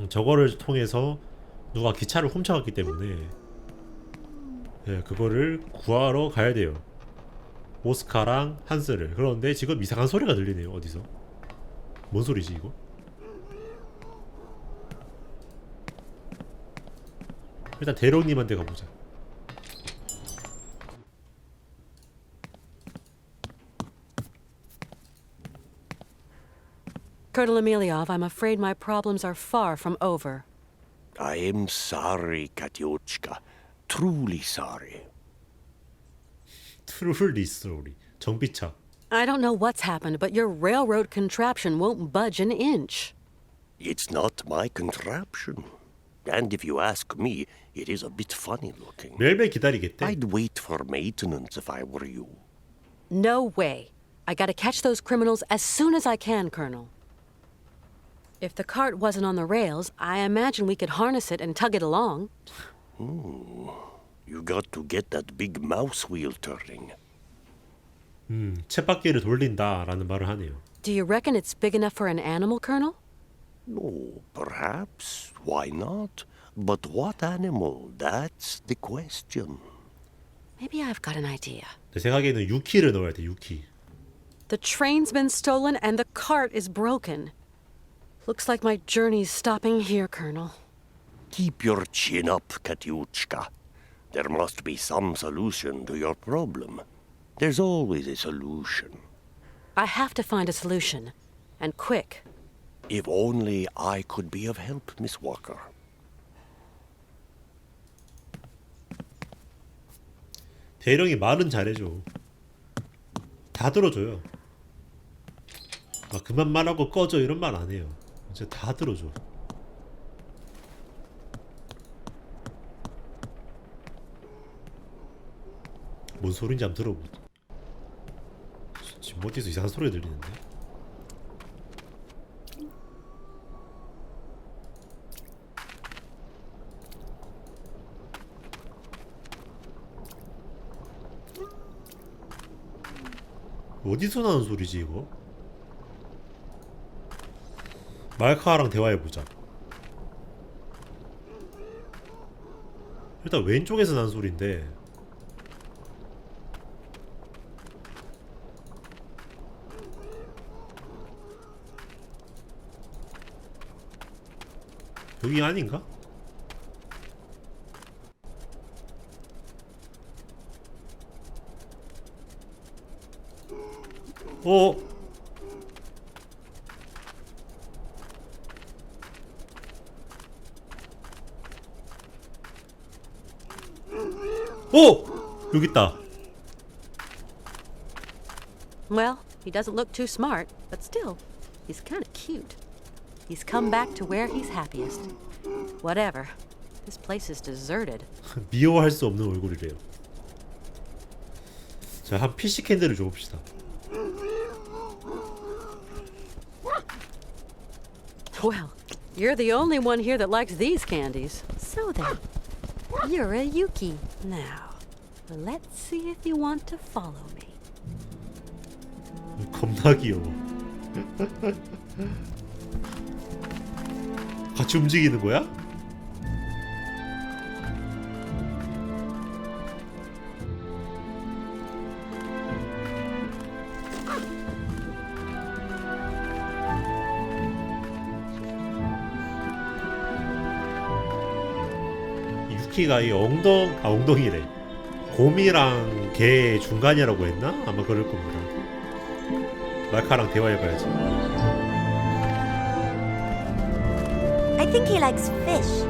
음, 저거를 통해서 누가 기차를 훔쳐갔기 때문에 예, 그거를 구하러 가야 돼요. 오스카랑 한스를. 그런데 지금 이상한 소리가 들리네요. 어디서? 뭔 소리지 이거? 일단 대령님한테 가보자. Colonel Emeliov, I'm afraid my problems are far from over. I am sorry, Katyochka. Truly sorry. 트룰리 스토리. 정비차. I don't know what's happened, but your railroad contraption won't budge an inch. It's not my contraption. And if you ask me, it is a bit funny looking. 매일매일 기다리겠대. I'd wait for maintenance if I were you. No way. I gotta catch those criminals as soon as I can, Colonel. If the cart wasn't on the rails, I imagine we could harness it and tug it along. You got to get that big mouse wheel turning. 음, 쳇바퀴를 돌린다라는 말을 하네요. Do you reckon it's big enough for an animal, Colonel? Oh, perhaps. Why not? But what animal? That's the question. Maybe I've got an idea. 내 생각에는 유키를 넣어야 돼. 유키. The train's been stolen and the cart is broken. Looks like my journey's stopping here, Colonel. Keep your chin up, Katyuchka. There must be some solution to your problem. There's always a solution. I have to find a solution. And quick. If only I could be of help, Miss Walker. 대령이 말은 잘해줘. 다 들어줘요. 막 그만 말하고 꺼져 이런 말 안 해요. 진짜 다 들어줘. 뭔 소린지 한번 들어보자. 지금 어디서 이상한 소리가 들리는데? 어디서 나는 소리지 이거? 말카랑 대화해보자 일단 왼쪽에서 나는 소리인데 여기 아닌가? 어? 오! 여기 있다. Well, he doesn't look too smart, but still, he's kind of cute. He's come back to where he's happiest. Whatever. This place is deserted. 미워할 수 없는 얼굴이래요. 자, 한 PC 캔들을 줘봅시다. Well, you're the only one here that likes these candies. So then, you're a Yuki. Now, let's see if you want to follow me. 겁나 귀여워. 같이 움직이는 거야? 이 유키가 이 엉덩 아 엉덩이래 곰이랑 개 중간이라고 했나? 아마 그럴 겁니다. 말카랑 대화해봐야지. I think he likes fish.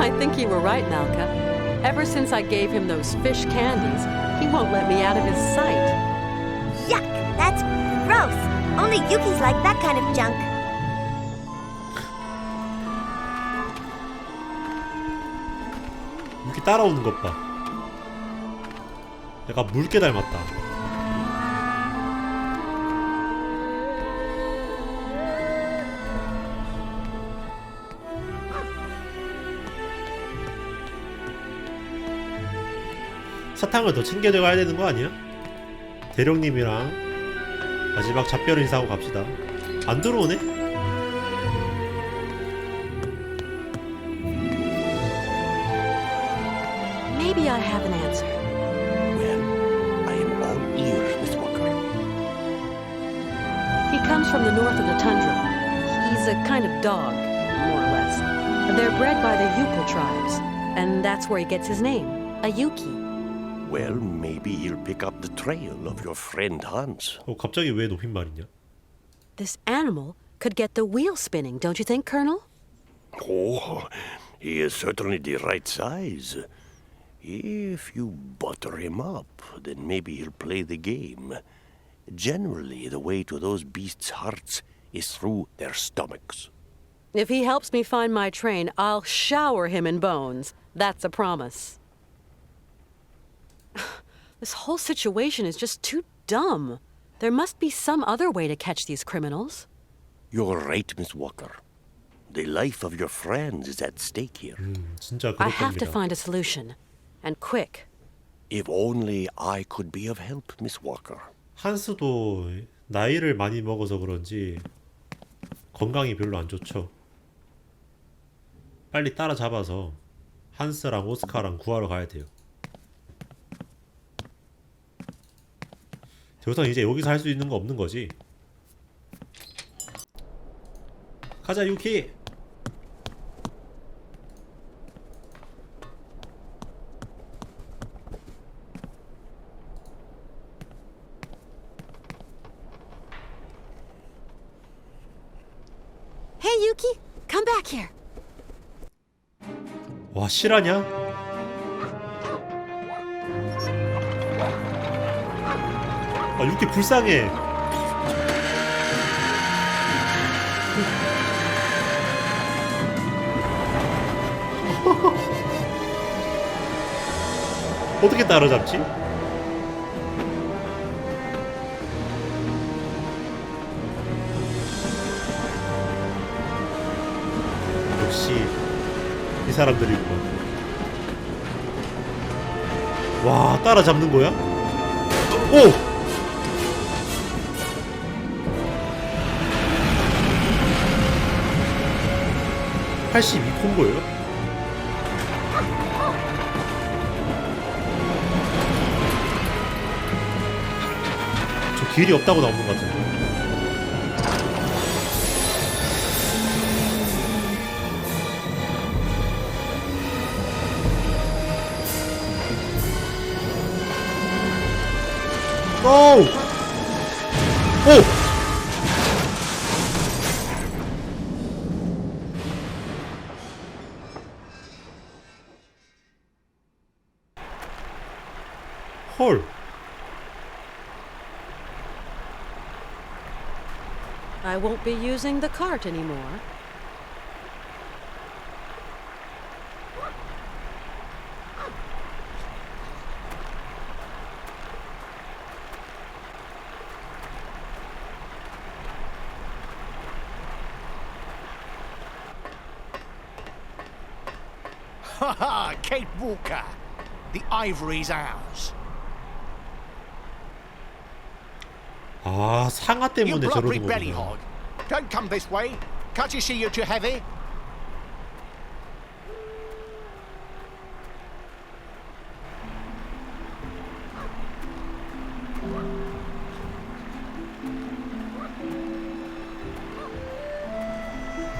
I think you were right, Malka. Ever since I gave him those fish candies, he won't let me out of his sight. Yuck! That's gross. Only Yuki's like that kind of junk. 따라오는 것 봐. 약간 물개 닮았다. 사탕을 더 챙겨져 가야 되는 거 아니야? 대령님이랑 마지막 작별 인사하고 갑시다. 안 들어오네? dog, more or less. They're bred by the Yukon tribes, and that's where he gets his name, a Yuki. Well, maybe he'll pick up the trail of your friend Hans. 어, 갑자기 왜 높임말이냐? This animal could get the wheel spinning, don't you think, Colonel? Oh, he is certainly the right size. If you butter him up, then maybe he'll play the game. Generally, the way to those beasts' hearts is through their stomachs. If he helps me find my train, I'll shower him in bones. That's a promise. This whole situation is just too dumb. There must be some other way to catch these criminals. You're right, Miss Walker. The life of your friends is at stake here. 음, 진짜 I have to 그렇답니다. find a solution. And quick. If only I could be of help, Miss Walker. 한스도 나이를 많이 먹어서 그런지 건강이 별로 안 좋죠. 빨리 따라잡아서 한스랑 오스카랑 구하러 가야 돼요. 더 이상 이제 여기서 할 수 있는 거 없는 거지. 가자 유키. Hey, Yuki, come back here. 와 실화냐? 아 유키 불쌍해. 어떻게 따라잡지? 사람들이구만. 와 따라잡는 거야? 오! (82) 콤보예요? 저 길이 없다고 나오는 것 같은데 Go! Oh! 헐. I won't be using the cart anymore. Ha ha! Kate Walker! The ivory's ours. 아, 상아 You 때문에 blubbery 저러는 belly 거구나. hog! Don't come this way. Can't you see you're too heavy?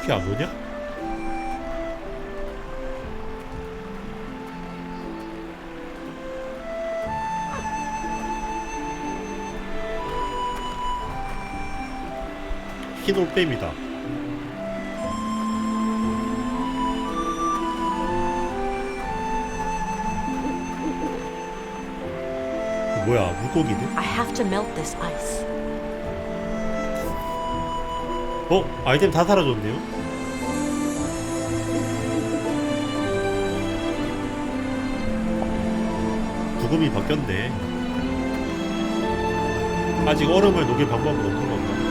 이렇게 안 오냐? 흰 올빼미다. 뭐야 물고기네? I have to melt this ice. 어? 아이템 다 사라졌네요? 부금이 바뀌었네 아직 얼음을 녹일 방법은 없는 건가?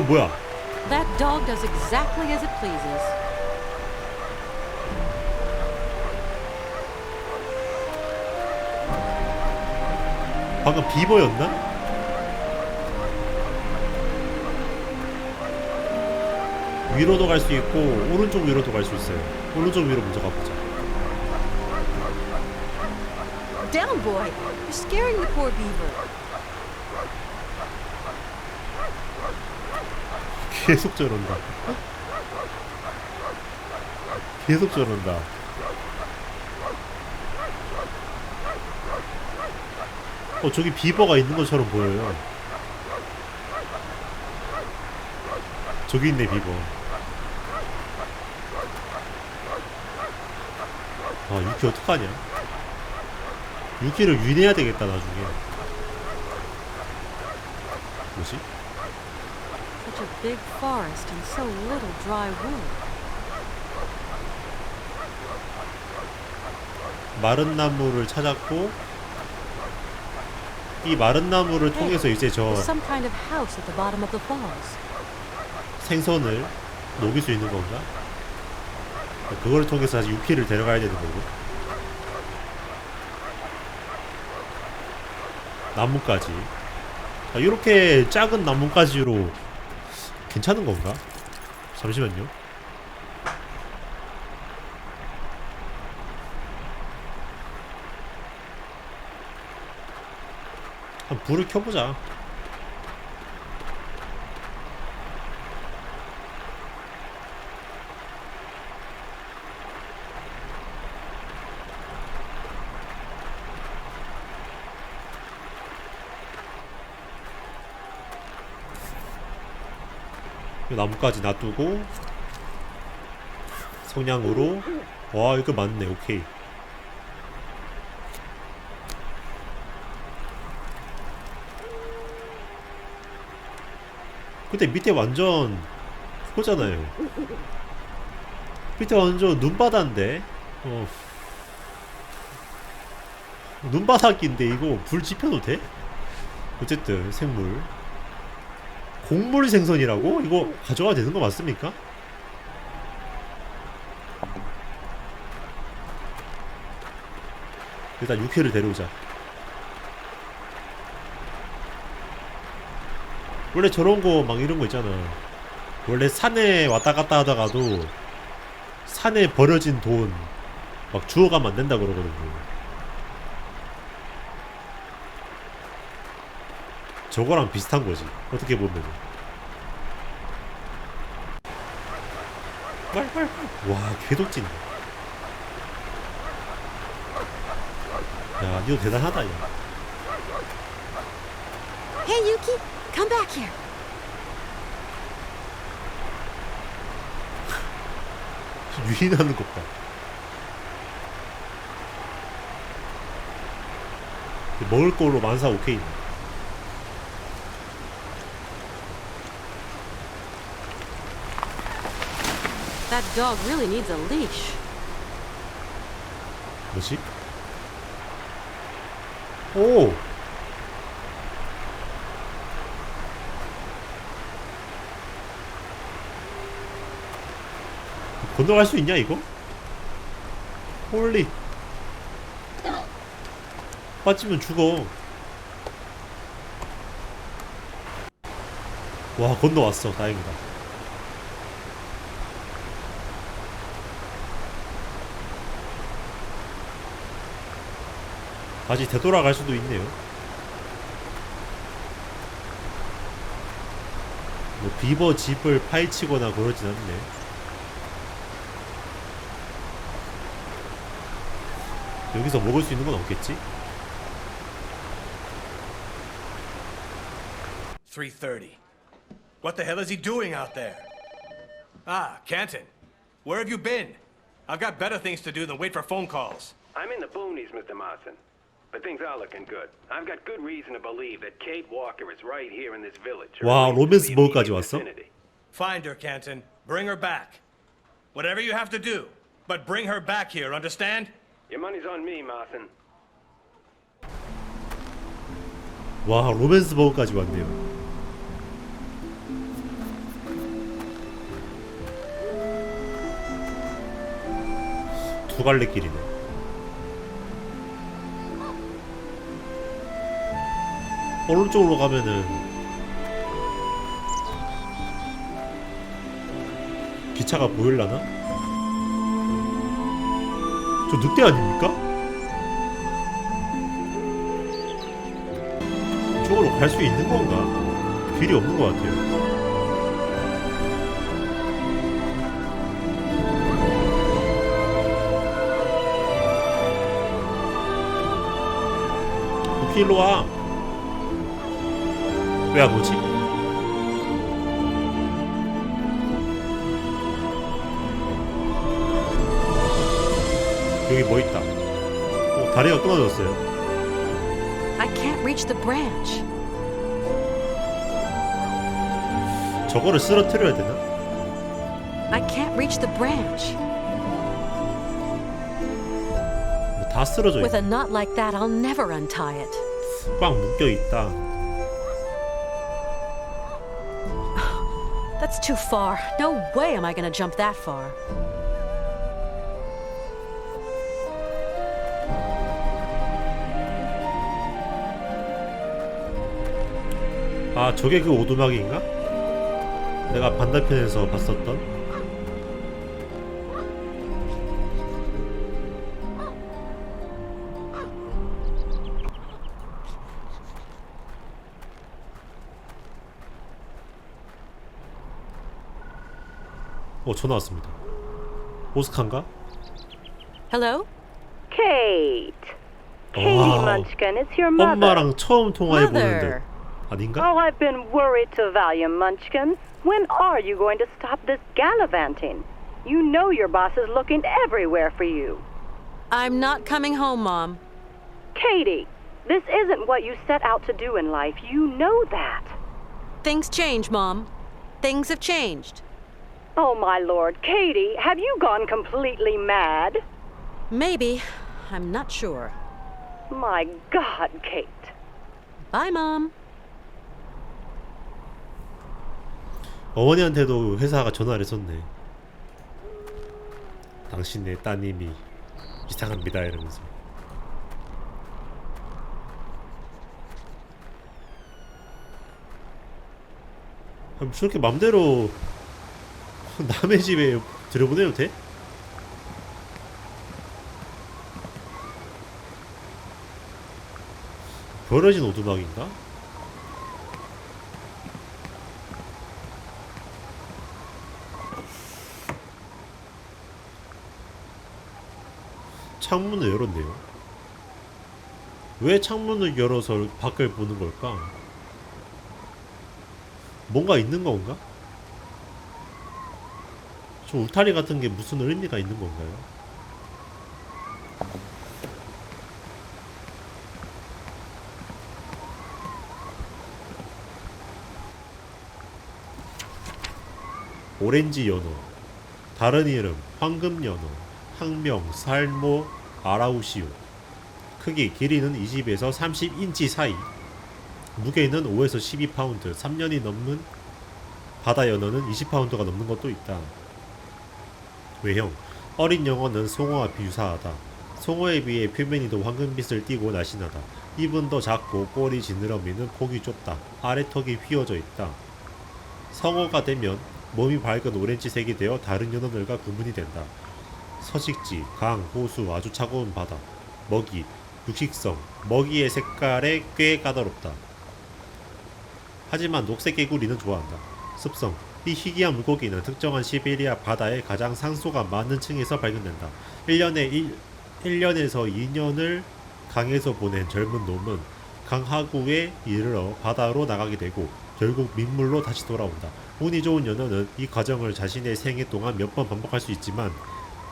저 뭐야? That dog does exactly as it pleases. 방금 비버였나? 위로도 갈 수 있고 오른쪽 위로도 갈 수 있어요. 오른쪽 위로 먼저 가보자. Down, boy! You're scaring the poor beaver. 계속 저런다. 계속 저런다. 어 저기 비버가 있는 것처럼 보여요. 저기 있네 비버. 아 유키 어떡하냐? 유키를 유인해야 되겠다 나중에. 뭐지? Such a big forest and so little dry wood. 마른 나무를 찾았고 이 마른 나무를 통해서 이제 저. 생선을 녹일 수 있는 건가? 그걸 통해서 다시 유키를 데려가야 되는 거고 아, 이렇게 작은 나무까지로 괜찮은 건가? 잠시만요 한 불을 켜보자 나무까지 놔두고 성냥으로. 와 이거 맞네. 오케이. 근데 밑에 완전 그거잖아요. 밑에 완전 눈바다인데? 어. 눈바닥인데 이거 불 지펴도 돼? 어쨌든 생물 곡물 생선이라고? 이거 가져가야 되는 거 맞습니까? 일단 육회를 데려오자. 원래 저런 거 막 이런 거 있잖아. 원래 산에 왔다 갔다 하다가도 산에 버려진 돈 막 주워가면 안 된다 그러거든요. 저거랑 비슷한 거지. 어떻게 보면. 빨빨. 와, 개독진. 야, 니도 대단하다, 야. Hey, Yuki, come back here. 유인하는 것 봐. 먹을 걸로 만사 오케이. That dog really needs a leash. 뭐지? 오! 건너갈 수 있냐 이거? 홀리 빠지면 죽어 와 건너왔어 다행이다 다시 되돌아갈 수도 있네요. 뭐 비버 집을 파헤치거나 그러진 않네. 여기서 먹을 수 있는 건 없겠지? 3.30. What the hell is he doing out there? Ah, Canton. Where have you been? I've got better things to do than wait for phone calls. I'm in the boonies, Mr. Marson. But things are looking good. I've got good reason to believe that Kate Walker is right here in this village. 와, 로맨스 뭐까지 왔어? Find her, Canton. Bring her back. Whatever you have to do, but bring her back here, understand? Your money's on me, Martin. 와, 로맨스 버거까지 왔네요. 두 갈래 길이네. 오른쪽으로 가면은 기차가 보일라나? 저 늑대 아닙니까? 저쪽으로 갈 수 있는 건가? 길이 없는 것 같아요. 와. 왜안 오지? 여기 뭐 있다. 어, 다리가 끊어졌어요. I can't reach the branch. 저거를 쓰러뜨려야 되나? I can't reach the branch. 뭐다 쓰러져 With a knot like that, I'll never untie it. 꽉 묶여 있다. That's too far. No way am I gonna jump that far. 아 저게 그 오두막인가? 내가 반대편에서 봤었던 어 전화 왔습니다 오스카인가? Hello? Kate. Katie Wow. Munchkin, it's your mother. 엄마랑 처음 통화해 보는데 Mother. 아닌가? Oh, I've been worried to value, Munchkin. When are you going to stop this gallivanting? You know your boss is looking everywhere for you. I'm not coming home, Mom. Katie, this isn't what you set out to do in life. You know that. Things change, Mom. Things have changed. Oh, my lord. Katie, have you gone completely mad? Maybe. I'm not sure. My God, Kate. Bye, Mom. 어머니한테도 회사가 전화를 했었네. 당신의 따님이 이상합니다 이러면서. 그럼 저렇게 맘대로 남의 집에 들여보내도 돼? 버려진 오두막인가? 창문을 열었네요. 왜 창문을 열어서 밖을 보는 걸까? 뭔가 있는 건가? 저 울타리 같은 게 무슨 의미가 있는 건가요? 오렌지 연어 다른 이름 황금 연어 항명 살모 아라우시오. 크기 길이는 20에서 30인치 사이. 무게는 5에서 12파운드 3년이 넘는 바다 연어는 20파운드가 넘는 것도 있다 외형. 어린 영어는 송어와 비유사하다. 송어에 비해 표면이 더 황금빛을 띠고 날씬하다. 입은 더 작고 꼬리 지느러미는 폭이 좁다. 아래턱이 휘어져 있다. 성어가 되면 몸이 밝은 오렌지색이 되어 다른 연어들과 구분이 된다. 서식지, 강, 호수, 아주 차가운 바다, 먹이, 육식성, 먹이의 색깔에 꽤 까다롭다. 하지만 녹색 개구리는 좋아한다. 습성, 이 희귀한 물고기는 특정한 시베리아 바다의 가장 상수가 많은 층에서 발견된다. 1년에 1, 1년에서 2년을 강에서 보낸 젊은 놈은 강 하구에 이르러 바다로 나가게 되고 결국 민물로 다시 돌아온다. 운이 좋은 연어는 이 과정을 자신의 생애 동안 몇 번 반복할 수 있지만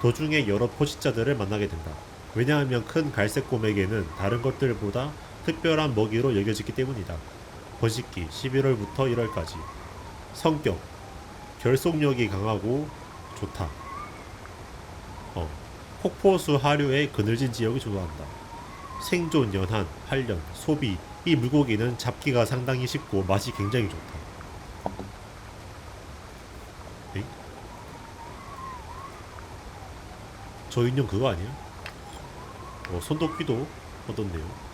도중에 여러 포식자들을 만나게 된다. 왜냐하면 큰 갈색 곰에게는 다른 것들보다 특별한 먹이로 여겨지기 때문이다. 번식기 11월부터 1월까지 성격 결속력이 강하고 좋다. 어, 폭포수 하류의 그늘진 지역을 좋아한다. 생존 연한 8년 소비 이 물고기는 잡기가 상당히 쉽고 맛이 굉장히 좋다. 에이? 저 인형 그거 아니야? 어, 손도끼도 얻었네요.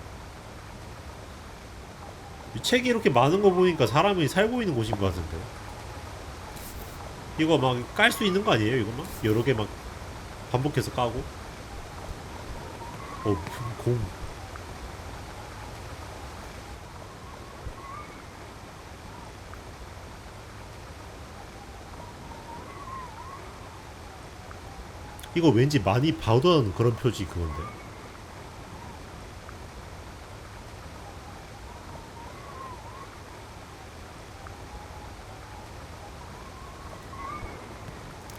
이 책이 이렇게 많은 거 보니까 사람이 살고 있는 곳인 것 같은데. 이거 막 깔 수 있는 거 아니에요? 이거 막 여러 개 막 반복해서 까고. 어, 공. 이거 왠지 많이 봐던 그런 표지 그건데.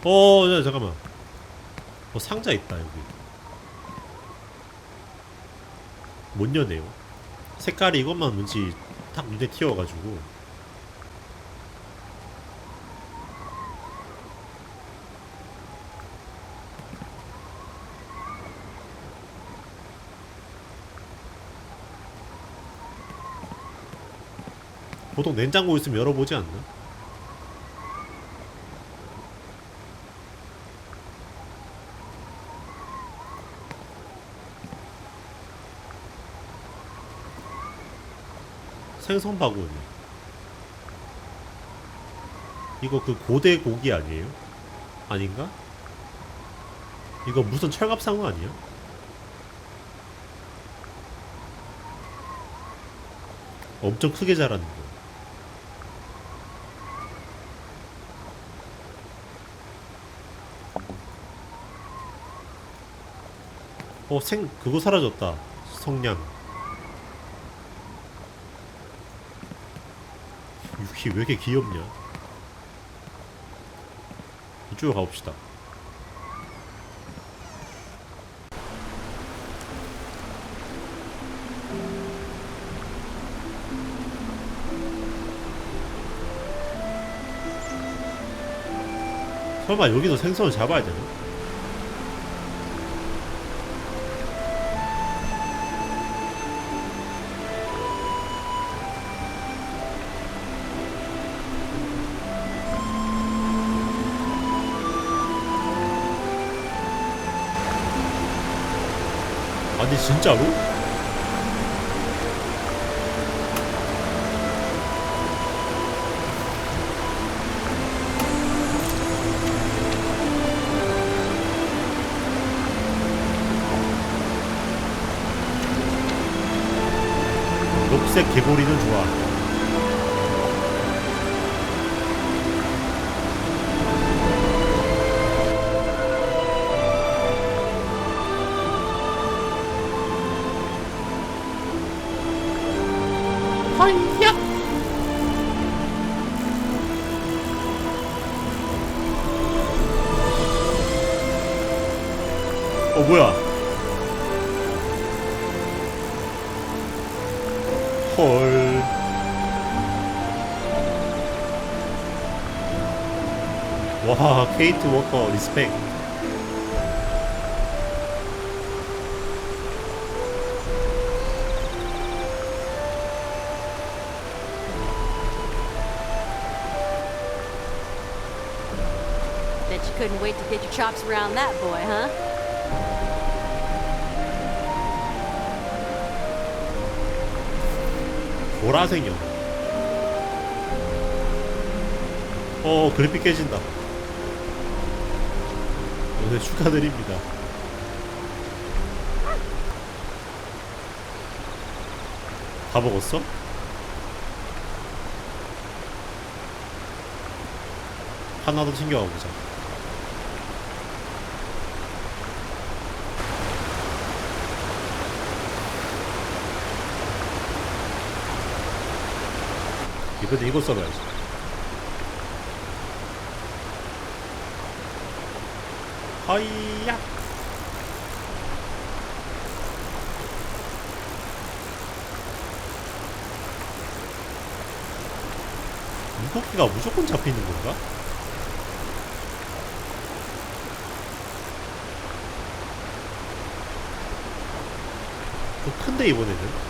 어, 야, 잠깐만. 어, 상자 있다, 여기. 못 여네요. 색깔이 이것만 왠지 딱 눈에 띄어가지고. 보통 냉장고 있으면 열어보지 않나? 생선 바구니 이거 그 고대 고기 아니에요? 아닌가? 이거 무슨 철갑상어 아니야? 엄청 크게 자라는 거 어, 생, 그거 사라졌다. 성냥. 육이 왜 이렇게 귀엽냐? 이쪽으로 가봅시다. 설마 여기서 생선을 잡아야 되나? 아니 진짜로? 녹색 개구리는 좋아. 케이트 워커 리스펙. Bet you couldn't wait to get your chops around that boy, huh? 보라색이요. 어 그래픽 깨진다. 오늘 축하드립니다. 다 먹었어? 하나 더 챙겨 가 보자. 이거 이거 써봐야지. 허이야. 물고기가 무조건 잡히는 건가? 좀 큰데 이번에는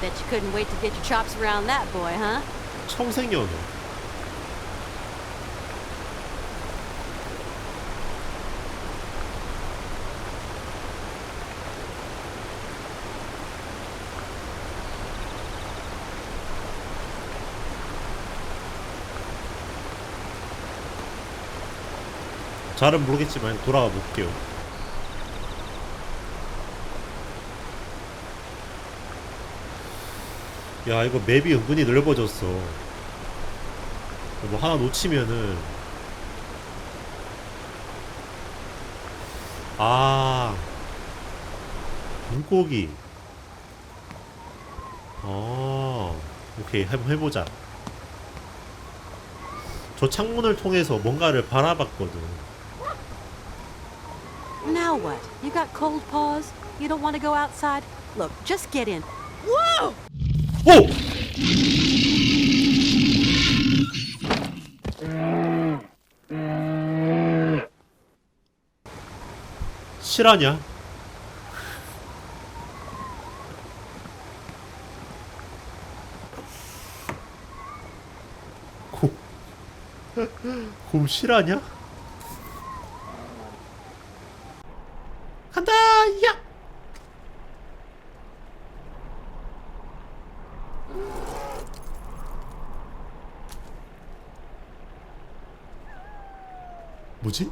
Bet you couldn't wait to get your chops around that boy, huh? 청생 연어. 잘은 모르겠지만 돌아가 볼게요. 야 이거 맵이 은근히 넓어졌어. 뭐 하나 놓치면은 아 물고기 아 오케이 한번 해보자 저 창문을 통해서 뭔가를 바라봤거든 Now what? You got cold paws? You don't want to go outside? Look, just get in. Whoa! 오! 실화냐? 곰, 곰 실화냐? 간다! 야! 뭐지?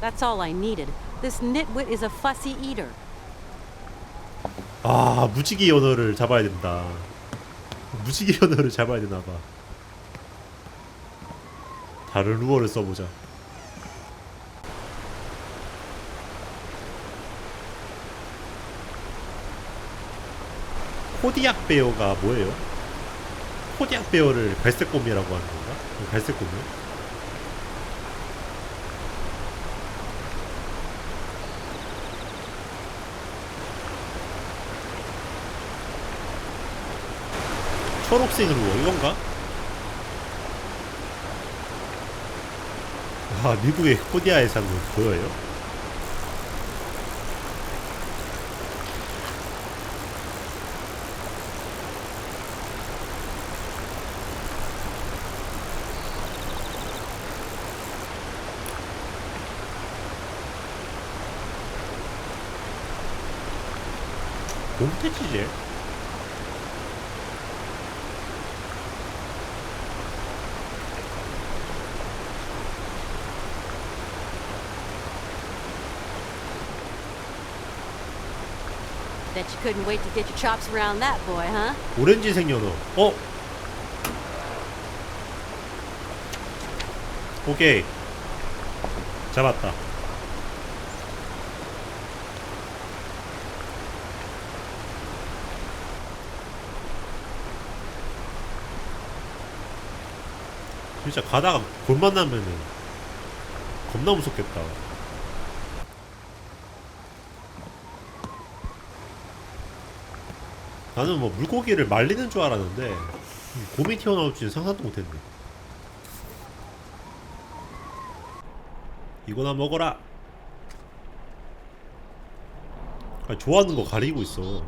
That's all I needed. This nitwit is a fussy eater. 아 무지개 연어를 잡아야 된다. 무지개 연어를 잡아야 되나 봐. 다른 루어를 써보자. 코디악 베어가 뭐예요? 코디악 베어를 갈색 곰이라고 하는 건가? 갈색 곰이요? 초록색 루어 이건가? 아 미국의 코디아에 사는 건 보여요? 곰태지 Bet you couldn't wait to get your chops around that boy, huh? 오렌지색 연어. 어? 오케이. 잡았다. 진짜 가다가 골 만나면은 겁나 무섭겠다. 나는 뭐 물고기를 말리는 줄 알았는데 곰이 튀어나올 줄은 상상도 못했네. 이거나 먹어라. 아니, 좋아하는 거 가리고 있어.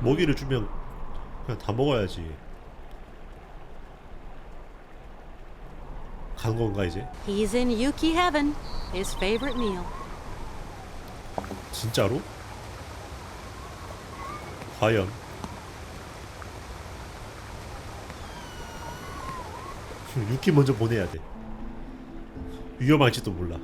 먹이를 주면 그냥 다 먹어야지. 간 건가 이제? He's in Yuki heaven. His favorite meal. 진짜로? 과연? 유키 먼저 보내야 돼. 위험할지도 몰라.